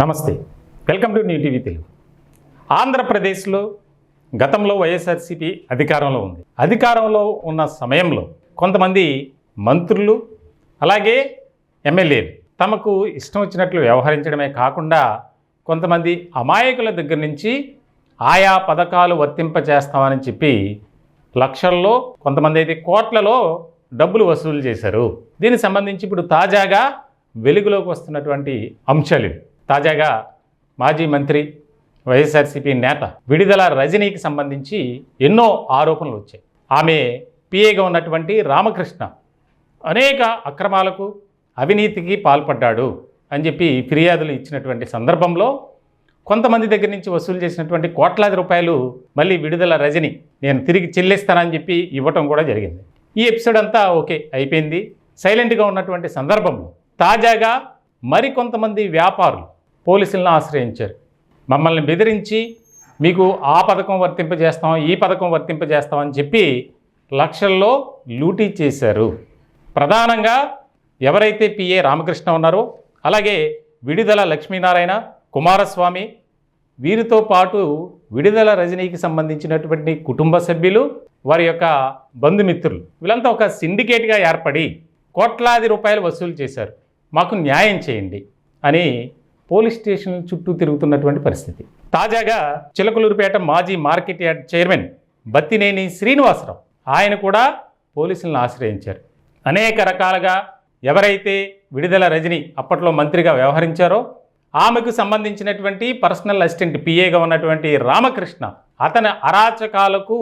నమస్తే. Welcome to new TV Telugu. ఆంధ్రప్రదేశ్లో గతంలో వైఎస్ఆర్సీపీ అధికారంలో ఉంది. అధికారంలో ఉన్న సమయంలో కొంతమంది మంత్రులు అలాగే ఎమ్మెల్యేలు తమకు ఇష్టం వచ్చినట్లు వ్యవహరించడమే కాకుండా కొంతమంది అమాయకుల దగ్గర నుంచి ఆయా పథకాలు వర్తింపజేస్తామని చెప్పి లక్షల్లో కొంతమంది అయితే కోట్లలో డబ్బులు వసూలు చేశారు. దీనికి సంబంధించి ఇప్పుడు తాజాగా వెలుగులోకి వస్తున్నటువంటి అంశాలు తాజాగా మాజీ మంత్రి వైఎస్ఆర్సీపీ నేత విడుదల రజనీకి సంబంధించి ఎన్నో ఆరోపణలు వచ్చాయి. ఆమె పిఏగా ఉన్నటువంటి రామకృష్ణ అనేక అక్రమాలకు అవినీతికి పాల్పడ్డాడు అని చెప్పి ఫిర్యాదులు ఇచ్చినటువంటి సందర్భంలో కొంతమంది దగ్గర నుంచి వసూలు చేసినటువంటి కోట్లాది రూపాయలు మళ్ళీ విడుదల రజని నేను తిరిగి చెల్లిస్తానని చెప్పి ఇవ్వటం కూడా జరిగింది. ఈ ఎపిసోడ్ అంతా ఓకే అయిపోయింది. సైలెంట్గా ఉన్నటువంటి సందర్భంలో తాజాగా మరికొంతమంది వ్యాపారులు పోలీసులను ఆశ్రయించారు. మమ్మల్ని బెదిరించి మీకు ఆ పథకం వర్తింపజేస్తాం ఈ పథకం వర్తింపజేస్తాం అని చెప్పి లక్షల్లో లూటీ చేశారు. ప్రధానంగా ఎవరైతే పిఏ రామకృష్ణ ఉన్నారో అలాగే విడుదల లక్ష్మీనారాయణ కుమారస్వామి వీరితో పాటు విడుదల రజనీకి సంబంధించినటువంటి కుటుంబ సభ్యులు వారి యొక్క బంధుమిత్రులు వీళ్ళంతా ఒక సిండికేట్గా ఏర్పడి కోట్లాది రూపాయలు వసూలు చేశారు. మాకు న్యాయం చేయండి అని పోలీస్ స్టేషన్ చుట్టూ తిరుగుతున్నటువంటి పరిస్థితి. తాజాగా చిలకలూరుపేట మాజీ market yard chairman Battineni Srinivasarao ఆయన కూడా పోలీసులను ఆశ్రయించారు. అనేక రకాలుగా ఎవరైతే విడుదల రజని అప్పట్లో మంత్రిగా వ్యవహరించారో ఆమెకు సంబంధించినటువంటి పర్సనల్ అసిస్టెంట్ పిఏగా ఉన్నటువంటి రామకృష్ణ అతని అరాచకాలకు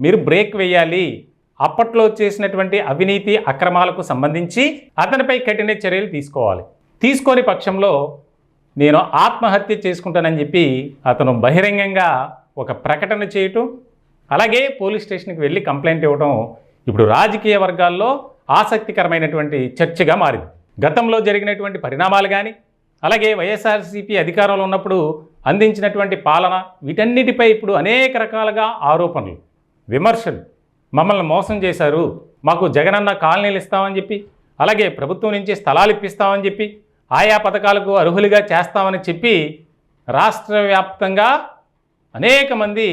మీరు బ్రేక్ వేయాలి. అప్పట్లో చేసినటువంటి అవినీతి అక్రమాలకు సంబంధించి అతనిపై కఠిన చర్యలు తీసుకోవాలి. తీసుకోని పక్షంలో నేను ఆత్మహత్య చేసుకుంటానని చెప్పి అతను బహిరంగంగా ఒక ప్రకటన చేయటం అలాగే పోలీస్ స్టేషన్కి వెళ్ళి కంప్లైంట్ ఇవ్వడం ఇప్పుడు రాజకీయ వర్గాల్లో ఆసక్తికరమైనటువంటి చర్చగా మారింది. గతంలో జరిగినటువంటి పరిణామాలు కానీ అలాగే వైఎస్ఆర్సీపీ అధికారంలో ఉన్నప్పుడు అందించినటువంటి పాలన వీటన్నిటిపై ఇప్పుడు అనేక రకాలుగా ఆరోపణలు విమర్శలు మమ్మల్ని మోసం చేశారు మాకు జగనన్న కాలనీలు ఇస్తామని చెప్పి అలాగే ప్రభుత్వం నుంచి స్థలాలు ఇప్పిస్తామని చెప్పి ఆయా పథకాలకు అర్హులుగా చేస్తామని చెప్పి రాష్ట్ర వ్యాప్తంగా అనేక మంది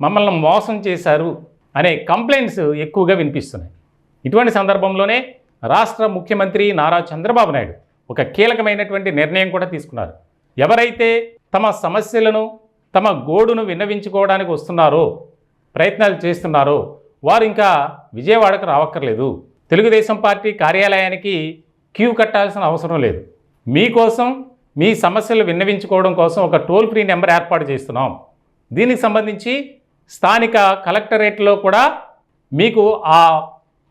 మమ్మల్ని మోసం చేశారు అనే కంప్లైంట్స్ ఎక్కువగా వినిపిస్తున్నాయి. ఇటువంటి సందర్భంలోనే రాష్ట్ర ముఖ్యమంత్రి నారా చంద్రబాబు నాయుడు ఒక కీలకమైనటువంటి నిర్ణయం కూడా తీసుకున్నారు. ఎవరైతే తమ సమస్యలను తమ గోడును విన్నవించుకోవడానికి వస్తున్నారో ప్రయత్నాలు చేస్తున్నారో వారు ఇంకా విజయవాడకు రావక్కర్లేదు. తెలుగుదేశం పార్టీ కార్యాలయానికి క్యూ కట్టాల్సిన అవసరం లేదు. మీకోసం మీ సమస్యలు విన్నవించుకోవడం కోసం ఒక టోల్ ఫ్రీ నెంబర్ ఏర్పాటు చేస్తున్నాం. దీనికి సంబంధించి స్థానిక కలెక్టరేట్లో కూడా మీకు ఆ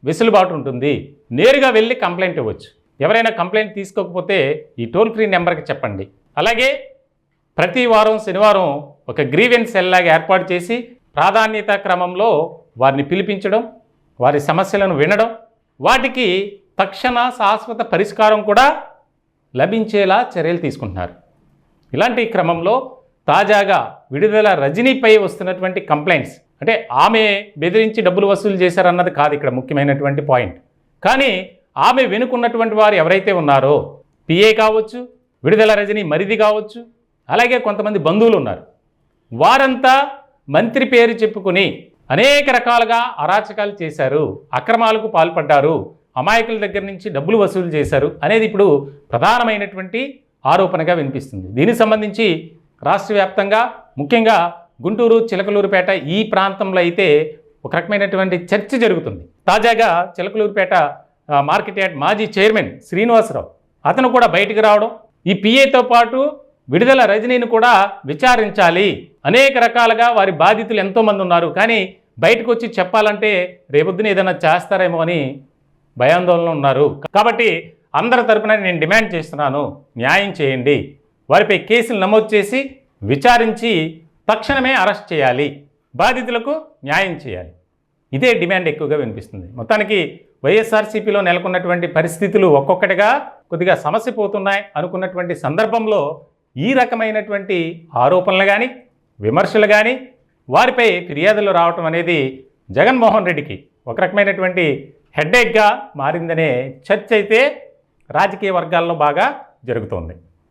వెసులుబాటు ఉంటుంది. నేరుగా వెళ్ళి కంప్లైంట్ ఇవ్వచ్చు. ఎవరైనా కంప్లైంట్ తీసుకోకపోతే ఈ టోల్ ఫ్రీ నెంబర్కి చెప్పండి. అలాగే ప్రతి వారం శనివారం ఒక గ్రీవెన్స్ సెల్ లాగా ఏర్పాటు చేసి ప్రాధాన్యత క్రమంలో వారిని పిలిపించడం వారి సమస్యలను వినడం వాటికి తక్షణ శాశ్వత పరిష్కారం కూడా లభించేలా చర్యలు తీసుకుంటున్నారు. ఇలాంటి క్రమంలో తాజాగా విడుదల రజనీపై వస్తున్నటువంటి కంప్లైంట్స్. అంటే ఆమె బెదిరించి డబ్బులు వసూలు చేశారన్నది కాదు ఇక్కడ ముఖ్యమైనటువంటి పాయింట్. కానీ ఆమె వెనుకున్నటువంటి వారు ఎవరైతే ఉన్నారో పిఏ కావచ్చు విడుదల రజనీ మరిది కావచ్చు అలాగే కొంతమంది బంధువులు ఉన్నారు. వారంతా మంత్రి పేరు చెప్పుకుని అనేక రకాలుగా అరాచకాలు చేశారు అక్రమాలకు పాల్పడ్డారు అమాయకుల దగ్గర నుంచి డబ్బులు వసూలు చేశారు అనేది ఇప్పుడు ప్రధానమైనటువంటి ఆరోపణగా వినిపిస్తుంది. దీనికి సంబంధించి రాష్ట్ర వ్యాప్తంగా ముఖ్యంగా గుంటూరు చిలకలూరుపేట ఈ ప్రాంతంలో అయితే ఒక రకమైనటువంటి చర్చ జరుగుతుంది. తాజాగా చిలకలూరుపేట మార్కెట్ యార్డ్ మాజీ చైర్మన్ శ్రీనివాసరావు అతను కూడా బయటికి రావడం ఈ పిఏతో పాటు విడుదల రజనీని కూడా విచారించాలి. అనేక రకాలుగా వారి బాధితులు ఎంతోమంది ఉన్నారు. కానీ బయటకు వచ్చి చెప్పాలంటే రేపొద్దున ఏదైనా చేస్తారేమో అని భయాందోళన ఉన్నారు. కాబట్టి అందరి తరపున నేను డిమాండ్ చేస్తున్నాను న్యాయం చేయండి. వారిపై కేసులు నమోదు చేసి విచారించి తక్షణమే అరెస్ట్ చేయాలి. బాధితులకు న్యాయం చేయాలి. ఇదే డిమాండ్ ఎక్కువగా వినిపిస్తుంది. మొత్తానికి వైఎస్ఆర్సీపీలో నెలకొన్నటువంటి పరిస్థితులు ఒక్కొక్కటిగా కొద్దిగా సమస్య పోతున్నాయి అనుకున్నటువంటి సందర్భంలో ఈ రకమైనటువంటి ఆరోపణలు కానీ విమర్శలు కానీ వారిపై ఫిర్యాదులు రావటం అనేది జగన్మోహన్ రెడ్డికి ఒక రకమైనటువంటి హెడ్ఏక్గా మారిందనే చర్చ అయితే రాజకీయ వర్గాల్లో బాగా జరుగుతోంది.